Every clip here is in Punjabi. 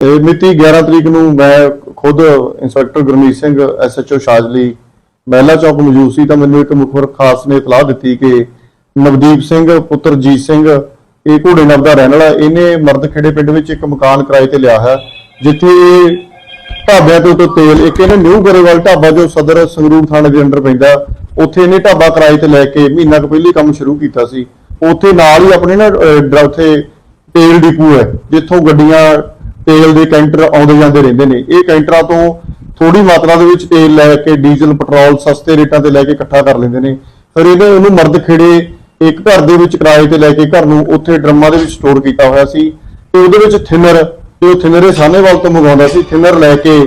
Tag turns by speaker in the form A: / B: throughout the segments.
A: ਇਹ ਮਿਤੀ 11 ਤਰੀਕ ਨੂੰ ਮੈਂ ਖੁਦ ਇੰਸਪੈਕਟਰ ਗੁਰਮੀਤ ਸਿੰਘ ਐਸਐਚਓ ਸ਼ਾਜਲੀ, ਮਹਿਲਾ ਚੌਕ ਮੌਜੂਦ ਸੀ ਤਾਂ ਮੈਨੂੰ ਇੱਕ ਮੁਖਬਰ ਖਾਸ ਨੇ ਇਤਲਾਹ ਦਿੱਤੀ ਕਿ ਨਵਦੀਪ ਸਿੰਘ, ਪੁੱਤਰ ਜੀਤ ਸਿੰਘ, ਇਹ ਘੋੜੇ ਨਵ ਦਾ ਰਹਿਣ ਵਾਲਾ, ਇਹਨੇ ਮਰਦਖੇੜੇ ਪਿੰਡ ਵਿੱਚ ਇੱਕ ਮਕਾਨ ਕਿਰਾਏ ਤੇ ਲਿਆ ਹੈ, ਜਿੱਥੇ ਇਹ ਢਾਬਿਆਂ ਤੋਂ ਤੋਂ ਤੇਲ, ਇੱਕ ਇਹਨੇ ਨਿਊ ਗਰੇਵਾਲ ਢਾਬਾ ਜੋ ਸਦਰ ਸੰਗਰੂਰ ਥਾਣੇ ਦੇ ਅੰਡਰ ਪੈਂਦਾ, ਉੱਥੇ ਇਹਨੇ ਢਾਬਾ ਕਿਰਾਏ ਤੇ ਲੈ ਕੇ ਮਹੀਨਾ ਕੁ ਪਹਿਲੇ ਕੰਮ ਸ਼ੁਰੂ ਕੀਤਾ ਸੀ। ਉੱਥੇ ਨਾਲ ਹੀ ਆਪਣੇ ਨਾ ਉੱਥੇ ਤੇਲ ਡਿਪੂ ਹੈ, ਜਿੱਥੋਂ ਗੱਡੀਆਂ ਤੇਲ ਦੇ ਕੈਂਟਰ ਆਉਂਦੇ ਜਾਂਦੇ ਰਹਿੰਦੇ ਨੇ। ਇਹ ਕੈਂਟਰਾਂ ਤੋਂ ਥੋੜੀ ਮਾਤਰਾ ਦੇ ਵਿੱਚ ਤੇਲ ਲੈ ਕੇ ਡੀਜ਼ਲ, ਪੈਟਰੋਲ ਸਸਤੇ ਰੇਟਾਂ ਤੇ ਲੈ ਕੇ ਇਕੱਠਾ ਕਰ ਲੈਂਦੇ ਨੇ। ਫਿਰ ਇਹਨੇ ਉਹਨੂੰ ਮਰਦ ਖੇੜੇ ਇੱਕ ਘਰ ਦੇ ਵਿੱਚ ਕਿਰਾਏ ਤੇ ਲੈ ਕੇ ਘਰ ਨੂੰ ਉੱਥੇ ਡਰਮਾਂ ਦੇ ਵਿੱਚ ਸਟੋਰ ਕੀਤਾ ਹੋਇਆ ਸੀ। ਤੇ ਉਹਦੇ ਵਿੱਚ ਥਿਨਰ, ਤੇ ਉਹ ਥਿਨਰ ਇਹ ਸਾਹਨੇਵਾਲ ਤੋਂ ਮੰਗਵਾਉਂਦਾ ਸੀ। ਥਿਨਰ ਲੈ ਕੇ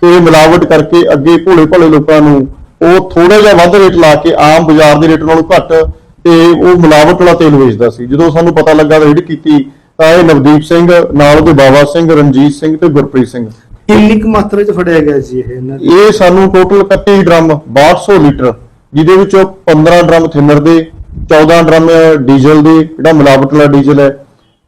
A: ਤੇ ਮਿਲਾਵਟ ਕਰਕੇ ਅੱਗੇ ਭੋਲੇ ਭੋਲੇ ਲੋਕਾਂ ਨੂੰ ਉਹ ਥੋੜਾ ਜਿਹਾ ਵੱਧ ਰੇਟ ਲਾ ਕੇ ਆਮ ਬਾਜ਼ਾਰ ਦੇ ਰੇਟ ਨਾਲੋਂ ਘੱਟ ਤੇ ਉਹ ਮਿਲਾਵਟ ਵਾਲਾ ਤੇਲ ਵੇਚਦਾ ਸੀ। ਜਦੋਂ ਸਾਨੂੰ ਪਤਾ ਲੱਗਾ ਰੇਡ ਕੀਤੀ ਤਾਂ ਇਹ ਨਵਦੀਪ ਸਿੰਘ ਨਾਲ ਉਹਦੇ ਬਾਬਾ ਸਿੰਘ ਰਣਜੀਤ ਸਿੰਘ ਤੇ ਗੁਰਪ੍ਰੀਤ ਸਿੰਘ।
B: ਕਿੰਨੀ ਕੁ ਮਾਤਰਾ ਚ ਫੜਿਆ ਗਿਆ ਜੀ ਇਹ ਇਹਨਾਂ ਦੇ?
A: ਇਹ ਸਾਨੂੰ ਟੋਟਲ 31 ਡਰਮ 6200 ਲੀਟਰ ਜਿਹਦੇ ਵਿੱਚੋਂ 15 ਡਰਮ ਥਿਨਰ ਦੇ 14 ਡਰਮ ਡੀਜ਼ਲ ਦੇ ਜਿਹੜਾ ਮਿਲਾਵਟ ਵਾਲਾ ਡੀਜ਼ਲ ਹੈ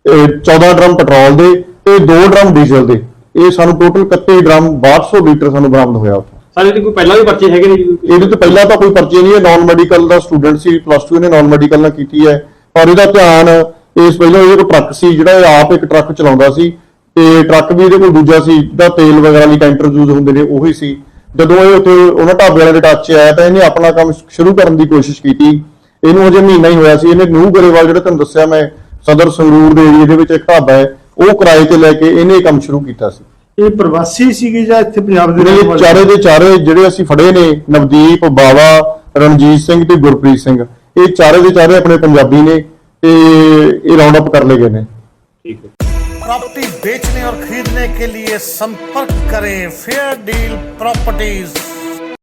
A: ਇਹ 14 ਡਰਮ ਪੈਟਰੋਲ ਦੇ ਤੇ 2 ਡਰਮ ਡੀਜ਼ਲ ਦੇ। ਇਹ ਸਾਨੂੰ ਟੋਟਲ 31 ਡਰਮ 6200 ਲੀਟਰ ਸਾਨੂੰ ਬਰਾਮਦ ਹੋਇਆ। ਉੱਥੋਂ
C: ਸਾਰੇ ਦੀ ਕੋਈ ਪਹਿਲਾਂ ਵੀ ਪਰਚੇ ਹੈਗੇ ਨੇ ਜੀ?
A: ਇਹਦੇ ਤੋਂ ਪਹਿਲਾਂ ਤਾਂ ਕੋਈ ਪਰਚੇ ਨਹੀਂ ਹੈ ਨਾਨ ਮੈਡੀਕਲ ਦਾ ਸਟੂਡੈਂਟ ਸੀ ਪਲੱਸ 2 ਇਹਨੇ ਨਾਨ ਮੈਡੀਕਲ ਨਾਲ ਕੀਤੀ ਹੈ। ਪਰ ਇਹਦਾ ਧਿਆਨ ਇਸ ਪਹਿਲਾਂ ਇਹਦੇ ਕੋਲ ਟਰੱਕ ਸੀ ਜਿਹੜਾ ਇਹ ਆਪ ਇੱਕ ਟਰੱਕ ਚਲਾਉਂਦਾ ਸੀ ਤੇ ਟਰੱਕ ਵੀ ਇਹਦੇ ਕੋਲ ਦੂਜਾ ਸੀ ਜਿਹਦਾ ਤੇਲ ਵਗੈਰਾ ਲਈ ਕੈਂਟਰ ਯੂਜ਼ ਹੁੰਦੇ ਨੇ ਉਹੀ ਸੀ। ਜਦੋਂ ਇਹ ਉੱਥੇ ਉਹਨਾਂ ਢਾਬੇ ਵਾਲੇ ਦੇ ਟੱਚ 'ਚ ਆਇਆ ਤਾਂ ਇਹਨੇ ਆਪਣਾ ਕੰਮ ਸ਼ੁਰੂ ਕਰਨ ਦੀ ਕੋਸ਼ਿਸ਼ ਕੀਤੀ। ਇਹਨੂੰ ਅਜੇ ਮਹੀਨਾ ਹੀ ਹੋਇਆ ਸੀ। ਇਹਨੇ ਨਿਊ ਗਰੇਵਾਲ ਜਿਹੜਾ ਤੁਹਾਨੂੰ ਦੱਸਿਆ ਮੈਂ ਸਦਰ ਸੰਗਰੂਰ ਦੇ ਏਰੀਆ ਦੇ ਵਿੱਚ ਇੱਕ ਢਾਬਾ ਹੈ ਉਹ ਕਿਰਾਏ ਤੇ ਲੈ ਕੇ ਇਹਨੇ ਇਹ ਕੰਮ ਸ਼ੁਰੂ ਕੀਤਾ ਸੀ।
B: ਇਹ ਪ੍ਰਵਾਸੀ ਸੀਗੇ ਜਾਂ ਇੱਥੇ ਪੰਜਾਬ ਦੇ ਰਹਿਣ ਵਾਲੇ?
A: ਚਾਰੇ ਦੇ ਚਾਰੇ ਜਿਹੜੇ ਅਸੀਂ ਫੜੇ ਨੇ ਨਵਦੀਪ ਬਾਵਾ ਰਣਜੀਤ ਸਿੰਘ ਤੇ ਗੁਰਪ੍ਰੀਤ ਸਿੰਘ। ਇਹ ਚਾਰੇ ਦੇ ਚਾਰੇ ਆਪਣੇ ਪੰਜਾਬੀ ਨੇ। ਤੇ ਇਹ ਰਾਉਂਡ ਅਪ ਕਰ ਲਏ ਗਏ ਨੇ
D: प्रॉपर्टी बेचने और खरीदने के लिए संपर्क करें फेयर डील प्रॉपर्टीज